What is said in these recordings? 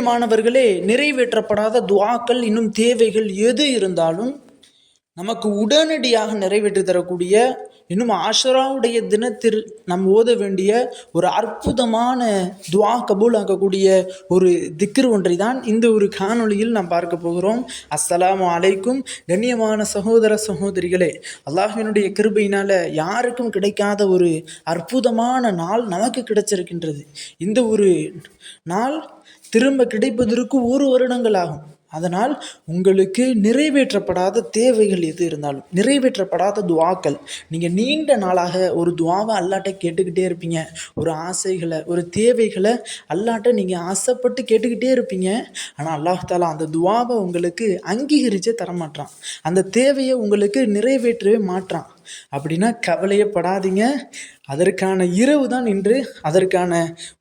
மாணவர்களே நிறைவேற்றப்படாத துவாக்கள் இன்னும் தேவைகள் எது இருந்தாலும் நமக்கு உடனடியாக நிறைவேற்றி தரக்கூடிய இன்னும் ஆஷராவுடைய தினத்தில் நம் ஓத வேண்டிய ஒரு அற்புதமான துவா கபூல் ஆகக்கூடிய ஒரு திக்ரு ஒன்றை தான் இந்த ஒரு காணொளியில் நாம் பார்க்க போகிறோம். அஸ்ஸலாமு அலைக்கும். கண்ணியமான சகோதர சகோதரிகளே அல்லாஹினுடைய கிருபையினால் யாருக்கும் கிடைக்காத ஒரு அற்புதமான நாள் நமக்கு கிடைச்சிருக்கின்றது. இந்த ஒரு நாள் திரும்ப கிடைப்பதற்கு ஒரு வருடங்கள் ஆகும். அதனால் உங்களுக்கு நிறைவேற்றப்படாத தேவைகள் எது இருந்தாலும் நிறைவேற்றப்படாத துவாக்கள். நீங்கள் நீண்ட நாளாக ஒரு துவாவை அல்லாட்ட கேட்டுக்கிட்டே இருப்பீங்க. ஒரு ஆசைகளை ஒரு தேவைகளை அல்லாட்ட நீங்கள் ஆசைப்பட்டு கேட்டுக்கிட்டே இருப்பீங்க. ஆனால் அல்லாஹாலா அந்த துவாவை உங்களுக்கு அங்கீகரிச்சே தரமாட்டான் அந்த தேவையை உங்களுக்கு நிறைவேற்றவே மாட்டான் அப்படின்னா கவலையப்படாதீங்க அதற்கான இரவு தான் இன்று. அதற்கான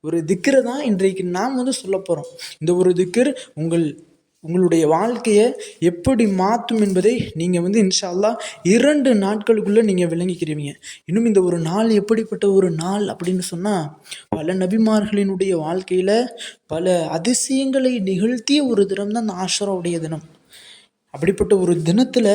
ஒரு திக்கரை தான் இன்றைக்கு நாம் வந்து சொல்ல போகிறோம் இந்த ஒரு திக்கர் உங்கள் உங்களுடைய வாழ்க்கையை எப்படி மாற்றும் என்பதை நீங்கள் வந்து இன்ஷா இரண்டு நாட்களுக்குள்ளே நீங்கள் விளங்கிக்கிறீங்க. இன்னும் இந்த ஒரு நாள் எப்படிப்பட்ட ஒரு நாள் அப்படின்னு சொன்னால் பல நபிமார்களினுடைய வாழ்க்கையில் பல அதிசயங்களை நிகழ்த்திய ஒரு தினம் தான் அந்த ஆஷராவுடைய தினம். அப்படிப்பட்ட ஒரு தினத்தில்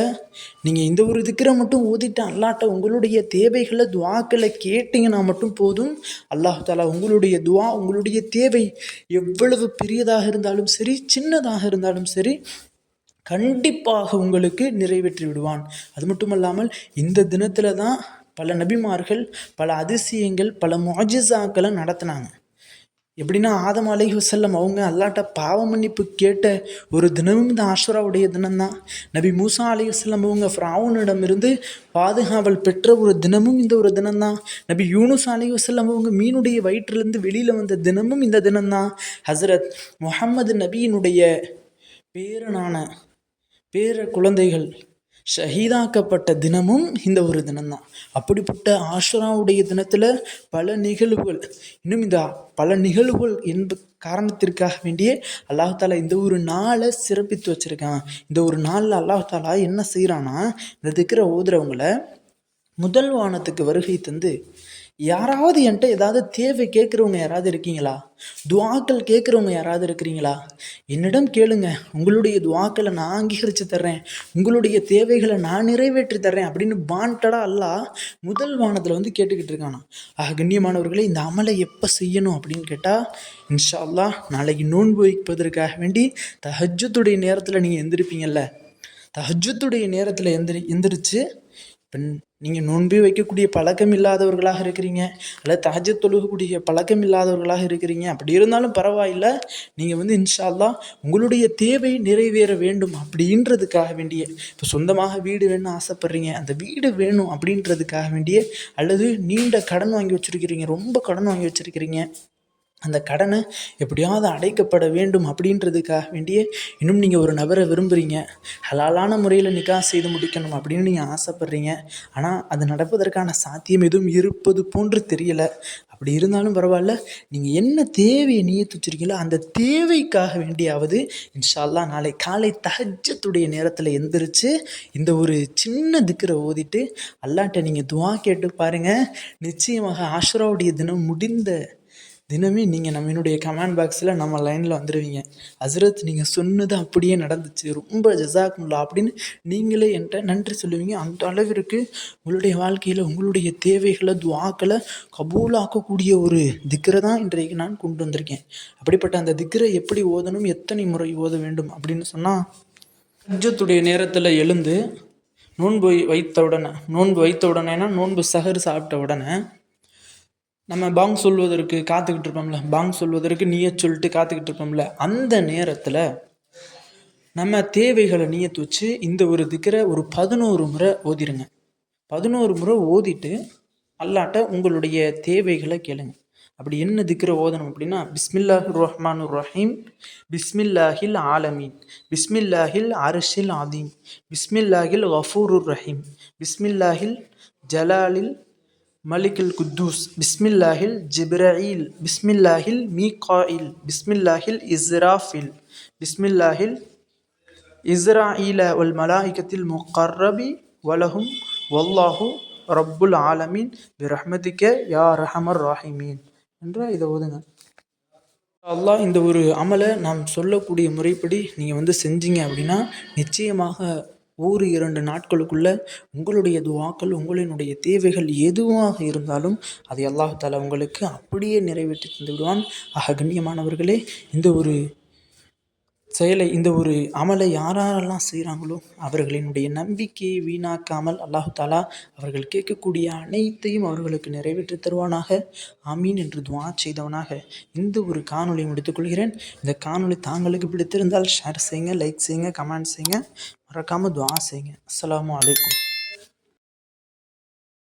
நீங்கள் இந்த ஒரு திக்கரை மட்டும் ஓதிட்டு அல்லாட்ட உங்களுடைய தேவைகளை துவாக்களை கேட்டிங்கன்னா மட்டும் போதும். அல்லாஹ் தாலா உங்களுடைய துவா உங்களுடைய தேவை எவ்வளவு பெரியதாக இருந்தாலும் சரி சின்னதாக இருந்தாலும் சரி கண்டிப்பாக உங்களுக்கு நிறைவேற்றி விடுவான். அது மட்டும் அல்லாமல் இந்த தினத்தில் தான் பல நபிமார்கள் பல அதிசயங்கள் பல முஜிசாக்களை நடத்தினாங்க. எப்படின்னா ஆதம் அலை வசல்லம் அவங்க அல்லாட்ட பாவ மன்னிப்பு கேட்ட ஒரு தினமும் இந்த ஆஷுராவுடைய தினம்தான். நபி மூசா அலை வசல்லம் அவங்க ஃப்ராவுனிடமிருந்து பாதுகாவல் பெற்ற ஒரு தினமும் இந்த ஒரு தினம்தான். நபி யூனுஸ் அலை வசல்லம் அவங்க மீனுடைய வயிற்றிலிருந்து வெளியில் வந்த தினமும் இந்த தினம்தான். ஹசரத் முஹம்மது நபியினுடைய பேரனான பேர குழந்தைகள் ஷஹீதாக்கப்பட்ட தினமும் இந்த ஒரு தினம்தான். அப்படிப்பட்ட ஆஷுராவுடைய தினத்தில் பல நிகழ்வுகள் இன்னும் இந்த பல நிகழ்வுகள் என்ப காரணத்திற்காக வேண்டியே அல்லாஹாலா இந்த ஒரு நாளை சிறப்பித்து வச்சுருக்கான். இந்த ஒரு நாளில் அல்லாஹாலா என்ன செய்கிறான்னா இந்த திக்கிற ஓதுறவங்கள முதல் வானத்துக்கு வருகை தந்து யாராவது என்கிட்ட ஏதாவது தேவை கேட்குறவங்க யாராவது இருக்கீங்களா? துவாக்கள் கேட்குறவங்க யாராவது இருக்கிறீங்களா? என்னிடம் கேளுங்க. உங்களுடைய துவாக்களை நான் அங்கீகரித்து தர்றேன். உங்களுடைய தேவைகளை நான் நிறைவேற்றி தர்றேன் அப்படின்னு பாண்டடா அல்லா முதல் வானத்தில் வந்து கேட்டுக்கிட்டு இருக்கானா ஆக கண்ணியமானவர்களே இந்த அமலை எப்போ செய்யணும் அப்படின்னு கேட்டால் இன்ஷா நாளைக்கு நோன்பு வைப்பதற்காக வேண்டி தஹஜத்துடைய நேரத்தில் நீங்கள் எந்திருப்பீங்கல்ல. தஹஜத்துடைய நேரத்தில் எந்திரி எந்திரிச்சு நீங்கள் நோன்பி வைக்கக்கூடிய பழக்கம் இல்லாதவர்களாக இருக்கிறீங்க அல்லது தஹஜ தொழுகக்கூடிய பழக்கம் இல்லாதவர்களாக இருக்கிறீங்க அப்படி இருந்தாலும் பரவாயில்ல. நீங்கள் வந்து இன்ஷால்லா உங்களுடைய தேவை நிறைவேற வேண்டும் அப்படின்றதுக்காக வேண்டிய இப்போ சொந்தமாக வீடு வேணும்னு ஆசைப்பட்றீங்க அந்த வீடு வேணும் அப்படின்றதுக்காக வேண்டிய அல்லது நீண்ட கடன் வாங்கி வச்சுருக்கிறீங்க ரொம்ப கடன் வாங்கி வச்சுருக்கிறீங்க அந்த கடனை எப்படியாவது அடைக்கப்பட வேண்டும் அப்படின்றதுக்காக வேண்டியே இன்னும் நீங்கள் ஒரு நபரை விரும்புகிறீங்க ஹலாலான முறையில் நிக்கா செய்து முடிக்கணும் அப்படின்னு நீங்கள் ஆசைப்பட்றீங்க. ஆனால் அது நடப்பதற்கான சாத்தியம் எதுவும் இருப்பது போன்று தெரியலை. அப்படி இருந்தாலும் பரவாயில்ல. நீங்கள் என்ன தேவையை நியத்து வச்சிருக்கீங்களோ அந்த தேவைக்காக வேண்டியாவது இன்ஷா அல்லாஹ் நாளை காலை தஹஜத்துடைய நேரத்தில் எந்திரிச்சு இந்த ஒரு சின்ன திக்கரை ஓதிட்டு அல்லாட்ட நீங்கள் துவா கேட்டு பாருங்கள் நிச்சயமாக ஆஷ்ராவுடைய தினம் முடிந்த தினமே நீங்கள் நம்ம என்னுடைய கமெண்ட் பாக்ஸில் நம்ம லைனில் வந்துடுவீங்க ஹசரத் நீங்கள் சொன்னது அப்படியே நடந்துச்சு. ரொம்ப ஜசாக்கும்லா அப்படின்னு நீங்களே என்கிட்ட நன்றி சொல்லுவீங்க. அந்த அளவிற்கு உங்களுடைய வாழ்க்கையில் உங்களுடைய தேவைகளை துவாக்களை கபூலாக்கக்கூடிய ஒரு திக்கரை தான் இன்றைக்கு நான் கொண்டு வந்திருக்கேன். அப்படிப்பட்ட அந்த திக்கரை எப்படி ஓதணும் எத்தனை முறை ஓத வேண்டும் அப்படின்னு சொன்னால் ஹஜ்ஜத்துடைய நேரத்தில் எழுந்து நோன்பு வைத்த உடனே நோன்பு வைத்த உடனேனா நோன்பு சகர் சாப்பிட்ட உடனே நம்ம பாங் சொல்வதற்கு காத்துக்கிட்டு இருப்போம்ல. பாங் சொல்வதற்கு நீயே சொல்லிட்டு காத்துக்கிட்டு இருப்போம்ல. அந்த நேரத்தில் நம்ம தேவைகளை நீயத்து வச்சு இந்த ஒரு திக்கரை ஒரு பதினோரு முறை ஓதிருங்க. பதினோரு முறை ஓதிட்டு அல்லாட்ட உங்களுடைய தேவைகளை கேளுங்க. அப்படி என்ன திக்கிற ஓதணும் அப்படின்னா பிஸ்மில்லாஹி ரஹ்மான் ரஹீம் பிஸ்மில்லாஹில் ஆலமீன் பிஸ்மில்லாஹில் அரிஷில் ஆதீம் பிஸ்மில்லாஹில் கஃபூருர் ரஹீம் பிஸ்மில்லாஹில் ஜலாலில் மலிக்கில் குத்தூஸ். பிஸ்மில்லாஹில் ஜிப்ரயில் பிஸ்மில்லாஹில் மீகாயில். பிஸ்மில்லாஹில் இஸ்ராஃபில். பிஸ்மில்லாஹில் இஸ்ராயில வல் மலாஹிகத்தில் முகர்ரபி வலஹும். வல்லாஹு ரப்புல் ஆலமீன். பிரஹ்மதிக்க யா ரஹமர் ராஹிமீன். என்ற இதை ஓதுங்க. அல்லாஹ் இந்த ஒரு அமலை நாம் சொல்லக்கூடிய முறைப்படி நீங்கள் வந்து செஞ்சீங்க அப்படின்னா நிச்சயமாக ஒரு இரண்டு நாட்களுக்குள்ள உங்களுடைய துவாக்கள் உங்களினுடைய தேவைகள் எதுவாக இருந்தாலும் அதை அல்லாஹ் உங்களுக்கு அப்படியே நிறைவேற்றி தந்து விடுவான் ஆக கண்ணியமானவர்களே இந்த ஒரு செயலை இந்த ஒரு அமலை யாரெல்லாம் செய்கிறாங்களோ அவர்களினுடைய நம்பிக்கையை வீணாக்காமல் அல்லாஹு தாலா அவர்கள் கேட்கக்கூடிய அனைத்தையும் அவர்களுக்கு நிறைவேற்றி தருவானாக. ஆமீன் என்று துவா செய்தவனாக இந்த ஒரு காணொலியை முடித்துக்கொள்கிறேன் இந்த காணொலி தாங்களுக்கு பிடித்திருந்தால் ஷேர் செய்யுங்க லைக் செய்யுங்க கமெண்ட் செய்யுங்க. மறக்காமல் துவா செய்யுங்க. அஸ்லாம் வலைக்கம்